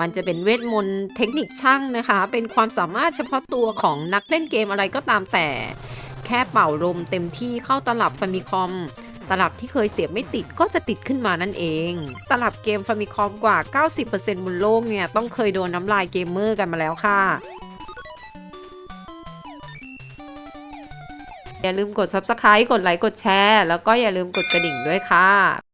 มันจะเป็นเวทมนต์เทคนิคช่างนะคะ เป็นความสามารถเฉพาะตัวของนักเล่นเกมอะไรก็ตามแต่ แค่เป่าลมเต็มที่เข้าตลับฟามิคอม ตลับที่เคยเสียบไม่ติดก็จะติดขึ้นมานั่นเอง ตลับเกมฟามิคอมกว่า 90%บนโลกเนี่ย ต้องเคยโดนน้ำลายเกมเมอร์กันมาแล้วค่ะอย่าลืมกด Subscribe กดไลค์ กดแชร์ แล้วก็อย่าลืมกดกระดิ่งด้วยค่ะ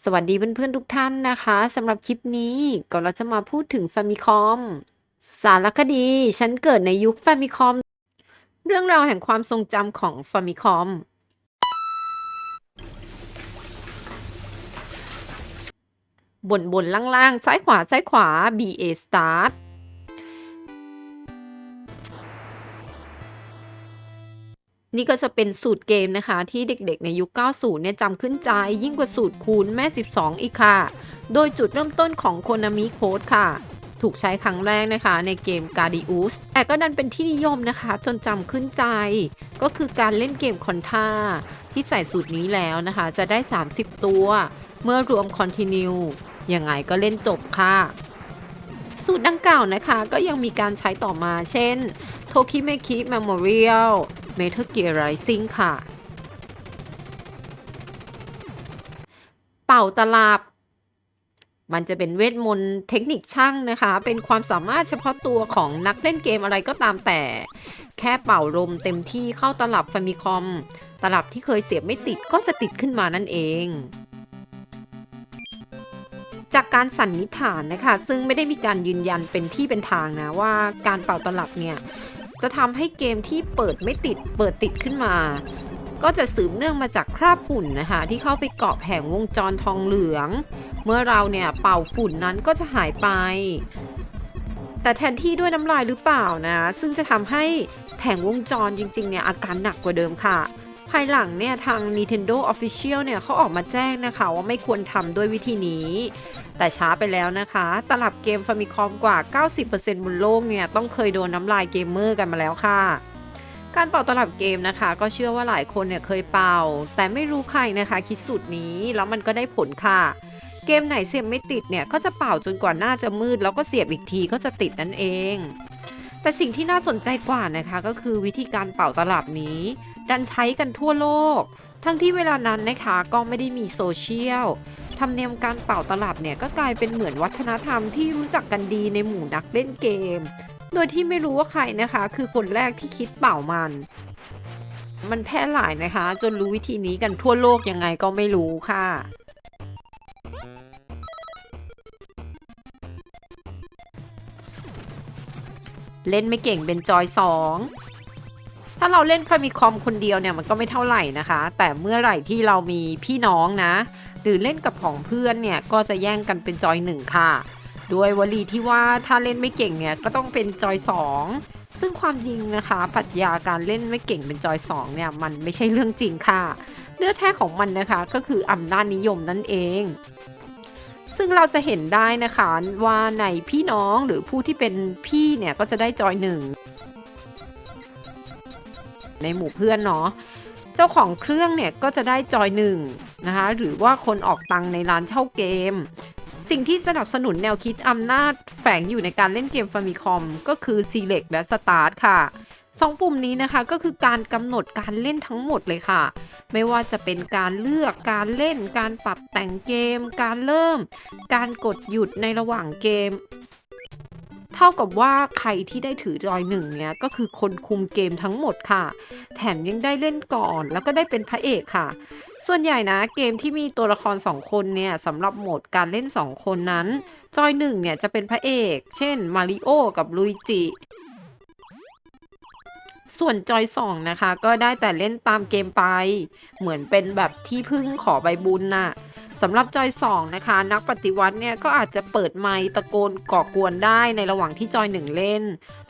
สวัสดีเพื่อนๆทุกท่านนะคะสำหรับคลิปนี้ก็เราจะมาพูดถึงแฟมิคอมสารคดี ฉันเกิดในยุคแฟมิคอมเรื่องราวแห่งความทรงจำของแฟมิคอมบนบนล่างๆ ซ้ายขวาซ้ายขวา BA Start นี่ก็จะเป็นสูตรเกมนะคะ ที่เด็กๆในยุค 90 เนี่ยจำขึ้นใจ ยิ่งกว่าสูตรคูณแม่ 12 อีกค่ะ โดยจุดเริ่มต้นของ Konami Code ค่ะ ถูกใช้ครั้งแรกนะคะในเกม Guardius แต่ก็ดันเป็นที่นิยมนะคะ จนจำขึ้นใจ ก็คือการเล่นเกมคอนท่า ที่ใส่สูตรนี้แล้วนะคะ จะได้ 30 ตัว เมื่อรวม Continue ยังไงก็เล่นจบค่ะ สูตรดังกล่าวนะคะก็ยังมีการใช้ต่อมาเช่น โทคิเมคิ Memorial Metal Gear Rising ค่ะ เป่าตลับมันจะเป็นเวทมนต์เทคนิคช่างนะคะ เป็นความสามารถเฉพาะตัวของนักเล่นเกมอะไรก็ตามแต่ แค่เป่าลมเต็มที่เข้าตลับฟามิคอม ตลับที่เคยเสียบไม่ติดก็จะติดขึ้นมานั่นเองจากการสันนิษฐานนะคะ ซึ่งไม่ได้มีการยืนยันเป็นที่เป็นทางนะว่าการเป่าตลับเนี่ย จะทำให้เกมที่เปิดไม่ติดเปิดติดขึ้นมา ก็จะสืบเนื่องมาจากคราบฝุ่นนะคะ ที่เข้าไปเกาะแผงวงจรทองเหลือง เมื่อเราเนี่ยเป่าฝุ่นนั้นก็จะหายไป แต่แทนที่ด้วยน้ำลายหรือเปล่านะ ซึ่งจะทำให้แผงวงจรจริงๆเนี่ยอาการหนักกว่าเดิมค่ะ ภายหลังเนี่ยทาง Nintendo Official เนี่ยเขาออกมาแจ้งนะคะว่าไม่ควรทำด้วยวิธีนี้ แต่ช้าไปแล้วนะคะ ตลับเกมฟามิคอมกว่า 90%บนโลกเนี่ยต้องเคยโดนน้ำลายเกมเมอร์กันมาแล้วค่ะ การเป่าตลับเกมนะคะ ก็เชื่อว่าหลายคนเนี่ยเคยเป่า แต่ไม่รู้ใครนะคะ คิดสูตรนี้แล้วมันก็ได้ผลค่ะ เกมไหนเสียบไม่ติดเนี่ยก็จะเป่าจนกว่าหน้าจะมืด แล้วก็เสียบอีกทีก็จะติดนั่นเอง แต่สิ่งที่น่าสนใจกว่านะคะก็คือวิธีการเป่าตลับนี้ ดันใช้กันทั่วโลก ทั้งที่เวลานั้นนะคะก็ไม่ได้มีโซเชียลธรรมเนียมการเป่าตลับเนี่ยก็กลายเป็นเหมือนวัฒนธรรมที่รู้จักกันดีในหมู่นักเล่นเกม โดยที่ไม่รู้ว่าใครนะคะ คือคนแรกที่คิดเป่ามัน มันแพร่หลายนะคะ จนรู้วิธีนี้กันทั่วโลกยังไงก็ไม่รู้ค่ะเล่นไม่เก่งเป็นจอยสอง ถ้าเราเล่นพามีคอมคนเดียวเนี่ยมันก็ไม่เท่าไหร่นะคะ แต่เมื่อไหร่ที่เรามีพี่น้องนะ หรือเล่นกับของเพื่อนเนี่ยก็จะแย่งกันเป็นจอยหนึ่งค่ะด้วยวลีที่ว่าถ้าเล่นไม่เก่งเนี่ยก็ต้องเป็นจอยสองซึ่งความจริงนะคะปรัชญาการเล่นไม่เก่งเป็นจอยสองเนี่ยมันไม่ใช่เรื่องจริงค่ะ เนื้อแท้ของมันนะคะก็คืออำนาจนิยมนั่นเองซึ่งเราจะเห็นได้นะคะว่าในพี่น้องหรือผู้ที่เป็นพี่เนี่ยก็จะได้จอยหนึ่ง ในหมู่เพื่อนเนาะเจ้าของเครื่องเนี่ยก็จะได้จอยหนึ่งนะคะหรือว่าคนออกตังในร้านเช่าเกม สิ่งที่สนับสนุนแนวคิดอำนาจแฝงอยู่ในการเล่นเกมฟามิคอมก็คือ Select และ Start ค่ะสองปุ่มนี้นะคะก็คือการกำหนดการเล่นทั้งหมดเลยค่ะ ไม่ว่าจะเป็นการเลือกการเล่น การปรับแต่งเกม การเริ่ม การกดหยุดในระหว่างเกม เท่ากับว่าใครที่ได้ถือรอยหนึ่งเนี่ยก็คือคนคุมเกมทั้งหมดค่ะ แถมยังได้เล่นก่อนแล้วก็ได้เป็นพระเอกค่ะส่วนใหญ่นะเกมที่มีตัวละคร 2 คนเนี่ยสำหรับโหมดการเล่น 2 คนนั้น จอยหนึ่งเนี่ยจะเป็นพระเอก เช่นมาริโอกับลุยจิส่วนจอยสองนะคะ ก็ได้แต่เล่นตามเกมไป เหมือนเป็นแบบที่พึ่งขอใบบุญน่ะ สำหรับจอย 2 นะคะ นักปฏิวัติเนี่ยก็อาจจะเปิดไมค์ตะโกนก่อกวนได้ในระหว่างที่จอย 1 เล่น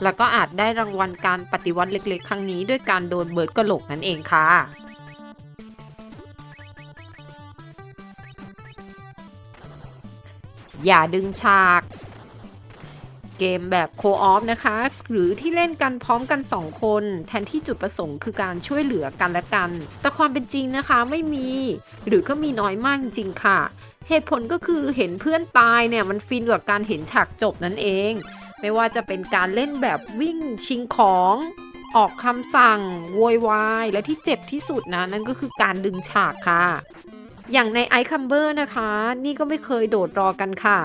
แล้วก็อาจได้รางวัลการปฏิวัติเล็กๆ ครั้งนี้ด้วยการโดนเบิร์ดกระโหลกนั่นเองค่ะอย่าดึงฉาก เกมแบบโคออฟนะคะ หรือที่เล่นกันพร้อมกัน 2 คน แทนที่จุดประสงค์คือการช่วยเหลือกันและกัน แต่ความเป็นจริงนะคะไม่มี หรือก็มีน้อยมากจริงค่ะ เหตุผลก็คือเห็นเพื่อนตายเนี่ยมันฟินกว่าการเห็นฉากจบนั่นเอง ไม่ว่าจะเป็นการเล่นแบบวิ่งชิงของออกคำสั่งโวยวายและที่เจ็บที่สุดนะ นั่นก็คือการดึงฉากค่ะ อย่างในไอคัมเบอร์นะคะ นี่ก็ไม่เคยโดดรอกันค่ะ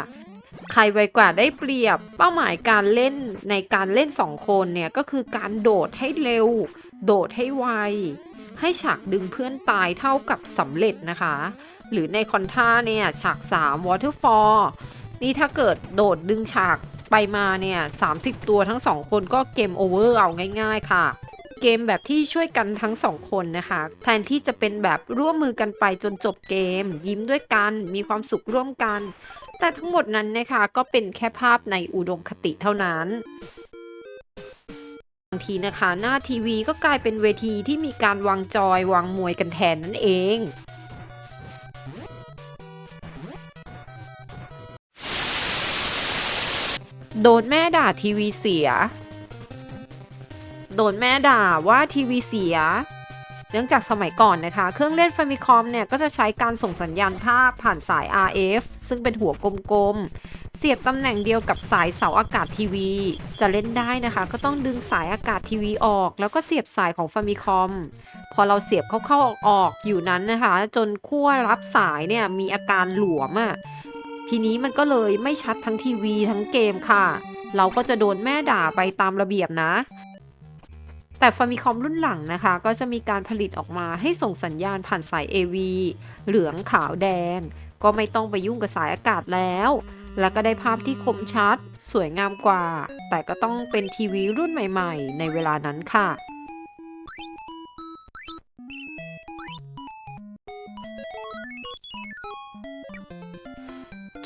ใครไวกว่าได้เปรียบ เป้าหมายการเล่นในการเล่น 2 คนเนี่ยก็คือการโดดให้เร็ว โดดให้ไว ให้ฉากดึงเพื่อนตายเท่ากับสำเร็จนะคะ หรือในคอนท่าเนี่ยฉาก 3 Waterfall นี่ถ้าเกิดโดดดึงฉากไปมาเนี่ย30 ตัวทั้ง 2 คนก็เกมโอเวอร์เอาง่ายๆค่ะเกมแบบที่ช่วยกันทั้งสองคนนะคะ แทนที่จะเป็นแบบร่วมมือกันไปจนจบเกม ยิ้มด้วยกันมีความสุขร่วมกัน แต่ทั้งหมดนั้นนะคะก็เป็นแค่ภาพในอุดมคติเท่านั้นบางทีนะคะหน้าทีวีก็กลายเป็นเวทีที่มีการวางจอยวางมวยกันแทนนั่นเองโดนแม่ด่าทีวีเสีย โดนแม่ด่าว่าทีวีเสีย เนื่องจากสมัยก่อนนะคะ เครื่องเล่น Famicom เนี่ยก็จะใช้การส่งสัญญาณภาพผ่านสาย RF ซึ่งเป็นหัวกลมๆ เสียบตำแหน่งเดียวกับสายเสาอากาศทีวี จะเล่นได้นะคะ ก็ต้องดึงสายอากาศทีวีออก แล้วก็เสียบสายของ Famicom พอเราเสียบเข้าๆออกๆอยู่นั้นนะคะ จนขั้วรับสายเนี่ยมีอาการหลวมอะ่ะทีนี้มันก็เลยไม่ชัดทั้งทีวีทั้งเกมค่ะ เราก็จะโดนแม่ด่าไปตามระเบียบนะ แต่ฟามิคอมรุ่นหลังนะคะ ก็จะมีการผลิตออกมาให้ส่งสัญญาณผ่านสาย AV เหลืองขาวแดง ก็ไม่ต้องไปยุ่งกับสายอากาศแล้ว แล้วก็ได้ภาพที่คมชัด สวยงามกว่า แต่ก็ต้องเป็นทีวีรุ่นใหม่ๆ ในเวลานั้นค่ะ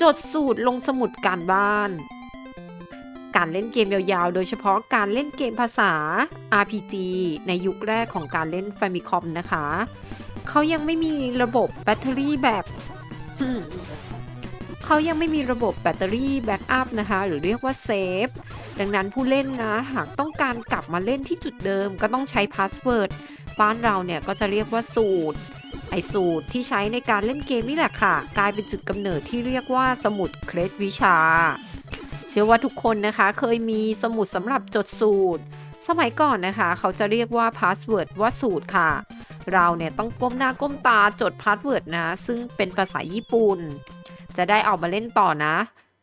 จดสูตรลงสมุดการบ้าน การเล่นเกมยาวๆ โดยเฉพาะการเล่นเกมภาษา RPG ในยุคแรกของการเล่น Famicom นะคะ เขายังไม่มีระบบแบตเตอรี่แบบเขายังไม่มีระบบแบตเตอรี่แบ็กอัพนะคะ หรือเรียกว่าเซฟ ดังนั้นผู้เล่นนะหากต้องการกลับมาเล่นที่จุดเดิม ก็ต้องใช้พาสเวิร์ดบ้านเราเนี่ยก็จะเรียกว่าสูตร ไอสูตรที่ใช้ในการเล่นเกมนี่แหละค่ะ กลายเป็นจุดกำเนิดที่เรียกว่าสมุดเคล็ดวิชา เชื่อว่าทุกคนนะคะเคยมีสมุดสำหรับจดสูตร สมัยก่อนนะคะ เขาจะเรียกว่าพาสเวิร์ดว่าสูตรค่ะ เราเนี่ยต้องก้มหน้าก้มตาจดพาสเวิร์ดนะ ซึ่งเป็นภาษาญี่ปุ่น จะได้เอามาเล่นต่อนะ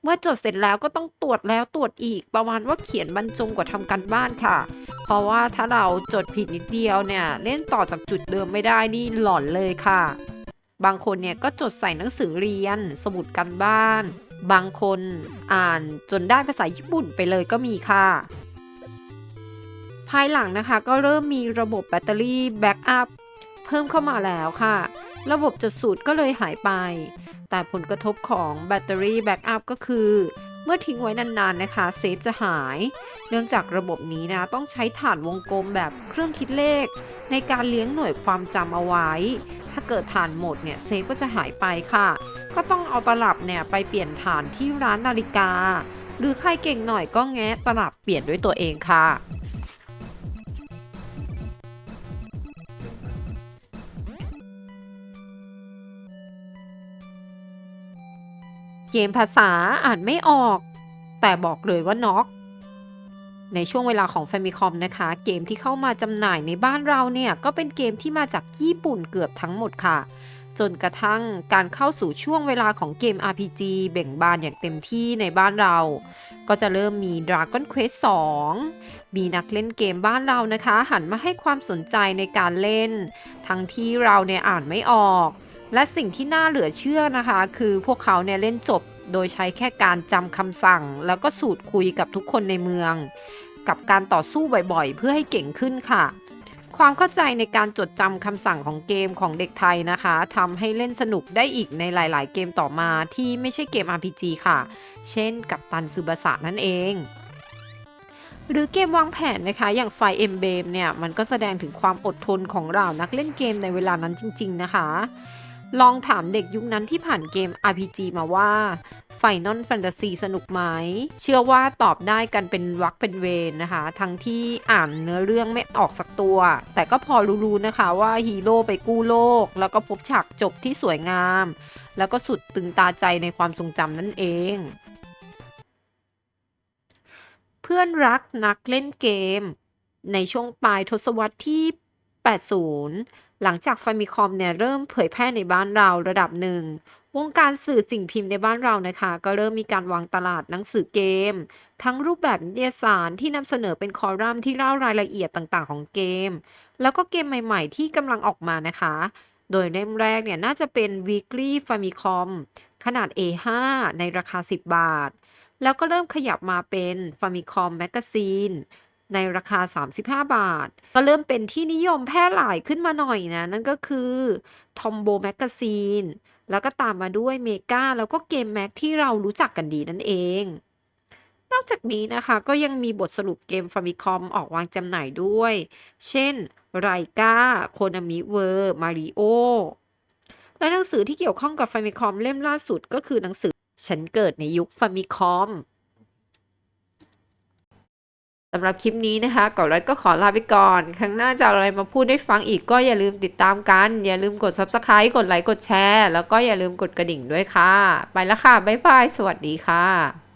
เมื่อจดเสร็จแล้วก็ต้องตรวจแล้วตรวจอีกประมาณว่าเขียนบรรจงกว่าทำกันบ้านค่ะ เพราะว่าถ้าเราจดผิดนิดเดียวเนี่ยเล่นต่อจากจุดเดิมไม่ได้นี่หลอนเลยค่ะ บางคนเนี่ยก็จดใส่หนังสือเรียน สมุดกันบ้าน บางคนอ่านจนได้ภาษาญี่ปุ่นไปเลยก็มีค่ะ ภายหลังนะคะก็เริ่มมีระบบแบตเตอรี่แบ็กอัพเพิ่มเข้ามาแล้วค่ะ ระบบจดสูตรก็เลยหายไป แต่ผลกระทบของแบตเตอรี่แบ็กอัพก็คือ เมื่อทิ้งไว้นานๆนะคะ เซฟจะหาย เนื่องจากระบบนี้นะต้องใช้ฐานวงกลมแบบเครื่องคิดเลข ในการเลี้ยงหน่วยความจำเอาไว้ ถ้าเกิดฐานหมดเนี่ยเซฟก็จะหายไปค่ะ ก็ต้องเอาตลับเนี่ยไปเปลี่ยนฐานที่ร้านนาฬิกา หรือใครเก่งหน่อยก็แงะตลับเปลี่ยนด้วยตัวเองค่ะเกมภาษาอ่านไม่ออก แต่บอกเลยว่าน็อก ในช่วงเวลาของ Famicom นะคะ เกมที่เข้ามาจำหน่ายในบ้านเราเนี่ยก็เป็นเกมที่มาจากญี่ปุ่นเกือบทั้งหมดค่ะ จนกระทั่งการเข้าสู่ช่วงเวลาของเกม RPG เบ่งบานอย่างเต็มที่ในบ้านเรา ก็จะเริ่มมี Dragon Quest 2 มีนักเล่นเกมบ้านเรานะคะ หันมาให้ความสนใจในการเล่น ทั้งที่เราเนี่ยอ่านไม่ออก และสิ่งที่น่าเหลือเชื่อนะคะ คือพวกเขาเนี่ยเล่นจบโดยใช้แค่การจำคำสั่ง แล้วก็สูตรคุยกับทุกคนในเมือง กับการต่อสู้บ่อยๆ เพื่อให้เก่งขึ้นค่ะ ความเข้าใจในการจดจำคำสั่งของเกมของเด็กไทยนะคะทำให้เล่นสนุกได้อีกในหลายๆ เกมต่อมาที่ไม่ใช่เกม RPG ค่ะ เช่นกับตันซูบาสะนั่นเองหรือเกมวางแผนนะคะ อย่างไฟเอ็มเบมเนี่ย มันก็แสดงถึงความอดทนของเรานักเล่นเกมในเวลานั้นจริง ๆ นะคะ ลองถามเด็กยุคนั้นที่ผ่านเกม RPG มาว่าไฟนอลแฟนตาซีสนุกไหม เชื่อว่าตอบได้กันเป็นวักเป็นเวรนะคะ ทั้งที่อ่านเนื้อเรื่องไม่ออกสักตัว แต่ก็พอรู้ๆนะคะว่าฮีโร่ไปกู้โลก แล้วก็พบฉากจบที่สวยงาม แล้วก็สุดตึงตาใจในความทรงจำนั่นเอง เพื่อนรักนักเล่นเกม ในช่วงปลายทศวรรษที่ 80 หลังจากฟามิคอมเนี่ยเริ่มเผยแพร่ในบ้านเราระดับหนึ่ง วงการสื่อสิ่งพิมพ์ในบ้านเรานะคะ ก็เริ่มมีการวางตลาดหนังสือเกม ทั้งรูปแบบนิตยสารที่นำเสนอเป็นคอลัมน์ที่เล่ารายละเอียดต่างๆ ของเกม แล้วก็เกมใหม่ๆ ที่กำลังออกมานะคะ โดยเล่มแรกเนี่ยน่าจะเป็น Weekly Famicom ขนาด A5 ในราคา 10 บาท แล้วก็เริ่มขยับมาเป็น Famicom Magazine ในราคา 35 บาท ก็เริ่มเป็นที่นิยมแพร่หลายขึ้นมาหน่อยนะ นั่นก็คือ Tombow Magazine แล้วก็ตามมาด้วยเมกาแล้วก็เกมแม็กที่เรารู้จักกันดีนั่นเอง นอกจากนี้นะคะก็ยังมีบทสรุปเกมฟามิคอมออกวางจำหน่ายด้วย เช่นไรกาโคนามิเวอร์ มาริโอ และหนังสือที่เกี่ยวข้องกับฟามิคอมเล่มล่าสุดก็คือหนังสือฉันเกิดในยุคฟามิคอม สำหรับคลิปนี้นะคะกอนรัดก็ขอลาไปก่อน ครั้งหน้าจะอะไรมาพูดให้ฟังอีกก็อย่าลืมติดตามกัน อย่าลืมกด Subscribe กดไลค์กดแชร์ แล้วก็อย่าลืมกดกระดิ่งด้วยค่ะ ไปแล้วค่ะ บ๊ายบาย สวัสดีค่ะ